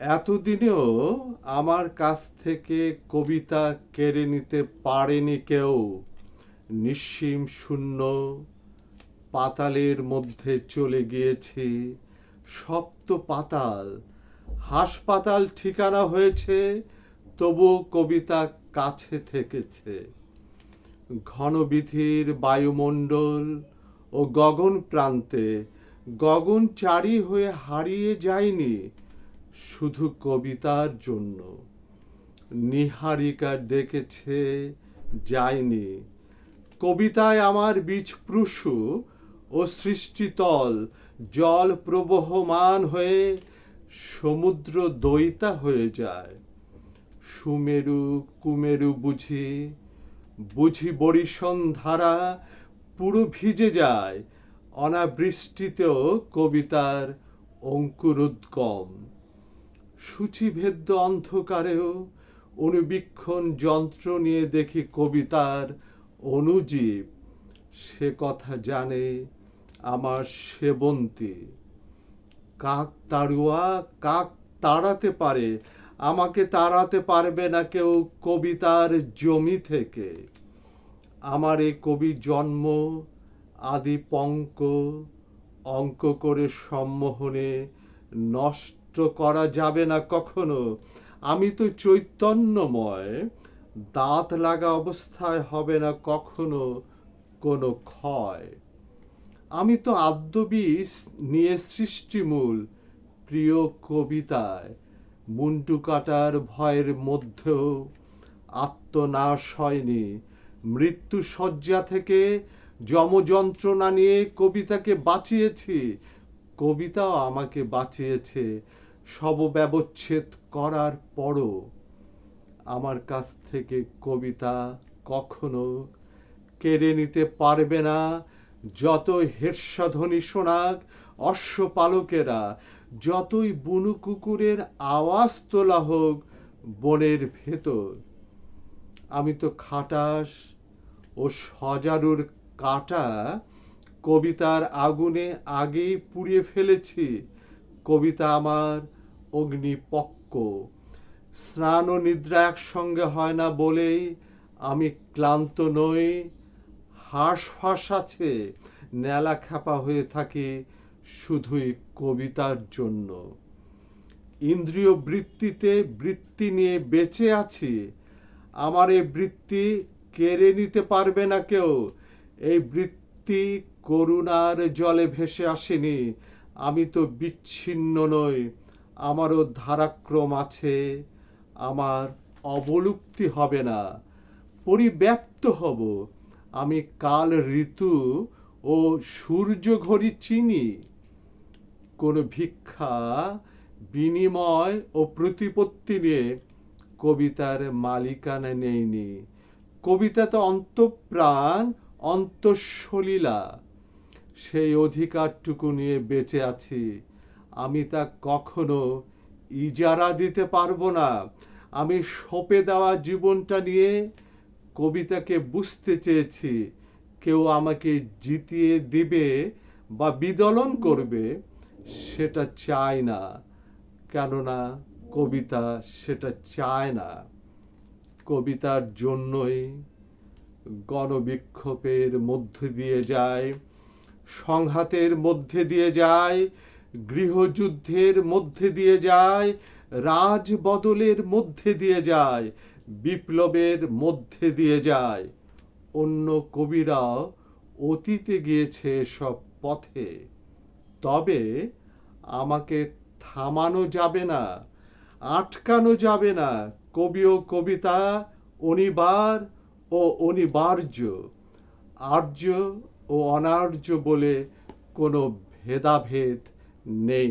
এতদিনেও আমার কাছ থেকে কবিতা কেড়ে নিতে পারেনি কেউ। নিঃসীম শূন্য পাতালের মধ্যে চলে গিয়েছি। সপ্ত পাতাল, হাসপাতাল ঠিকানা হয়েছে তবু কবিতা কাছে থেকেছে। ঘনবিধির বায়ুমণ্ডল ও গগন প্রান্তে গগন চারি হয়ে হারিয়ে যায়নি। শুধু কবিতার জন্য। নিহারিকা ডেকেছে যায়নি। কবিতায় আমার বীজপ্রুশু ও সৃষ্টিতল জল প্রবহমান হয়ে সমুদ্র দইতা হয়ে যায়। সুমেরু, কুমেরু বুঝি বুঝি বরিশন ধারা পুরো ভিজে যায়। অনাবৃষ্টিতেও কবিতার অঙ্কুরোদ্গম। সূচিভেদ্য অন্ধকারেও অনুবীক্ষণ যন্ত্র নিয়ে দেখি কবিতার অনুজীব। সে কথা জানে আমার সেবন্তী কাক তাড়ুয়া, কাক তাড়াতে পারে, আমাকে তাড়াতে পারবে না কেউ কবিতার জমি থেকে। আমার এই কবি জন্ম, আদি পঙ্ক, অঙ্ক করে সম্মোহনে নষ্ট করা যাবে না কখনো। আমি তো চৈতন্যময়। দাঁত লাগা অবস্থায় হবে না কখনো কোনো ক্ষয়। আমি তো আদ্যবিষ নিয়ে সৃষ্টিমূল, প্রিয় কবিতায়। মুন্ডু কাটার ভয়ের মধ্যেও আত্মনাশ হয়নি। মৃত্যু শয্যা থেকে যমযন্ত্রণা নিয়ে কবিতাকে বাঁচিয়েছি। কবিতাও আমাকে বাঁচিয়েছে। শবব্যবচ্ছেদ করার পরও আমার কাছ থেকে কবিতা কখনো কেড়ে নিতে পারবে না। যত হের্ষধ্বনি শোনাক অশ্বপালকেরা, যতই বুনু কুকুরের আওয়াজ তোলা হোক বনের ভেতর, আমি তো খাটাস ও সজারুর কাটা কবিতার আগুনে আগেই পুড়িয়ে ফেলেছি। কবিতা আমার অগ্নিপক্ক। স্নান ও নিদ্রা একসঙ্গে হয় না বলেই আমি ক্লান্ত নই। হাঁসফাঁস আছে নেলা খ্যাপা হয়ে থাকি শুধুই কবিতার জন্য। ইন্দ্রিয় বৃত্তিতে বৃত্তি নিয়ে বেঁচে আছি, আমার এই বৃত্তি কেড়ে নিতে পারবে না কেউ। এই বৃত্তি করুণার জলে ভেসে আসেনি, আমি তো বিচ্ছিন্ন নই। আমারও ধারাক্রম আছে, আমার অবলুপ্তি হবে না, পরিব্যাপ্ত হব। আমি কাল ঋতু ও সূর্য ঘড়ি চিনি। কোনো ভিক্ষা, বিনিময় ও প্রতিপত্তি নিয়ে কবিতার মালিকানা নেইনি। কবিতা তো অন্তঃপ্রাণ, অন্তঃসলীলা। সেই অধিকারটুকু নিয়ে বেঁচে আছি। আমি তা কখনো ইজারা দিতে পারব না। আমি সঁপে দেওয়া জীবনটা নিয়ে কবিতাকে বুঝতে চেয়েছি। কেউ আমাকে জিতিয়ে দিবে বা বিদলন করবে, সেটা চায় না। কেননা কবিতা সেটা চায় না। কবিতার জন্যই গণবিক্ষোভের মধ্যে দিয়ে যায়, সংঘাতের মধ্যে দিয়ে যায় গৃহযুদ্ধের মধ্যে দিয়ে যায়, রাজবদলের মধ্যে দিয়ে যায়, বিপ্লবের মধ্যে দিয়ে যায়। অন্য কবিরাও অতীতে গিয়েছে সব পথে। তবে আমাকে থামানো যাবে না, আটকানো যাবে না কবি ও কবিতা, অনিবার ও অনিবার্য, আর্য ও অনার্য বলে কোনো ভেদাভেদ নেই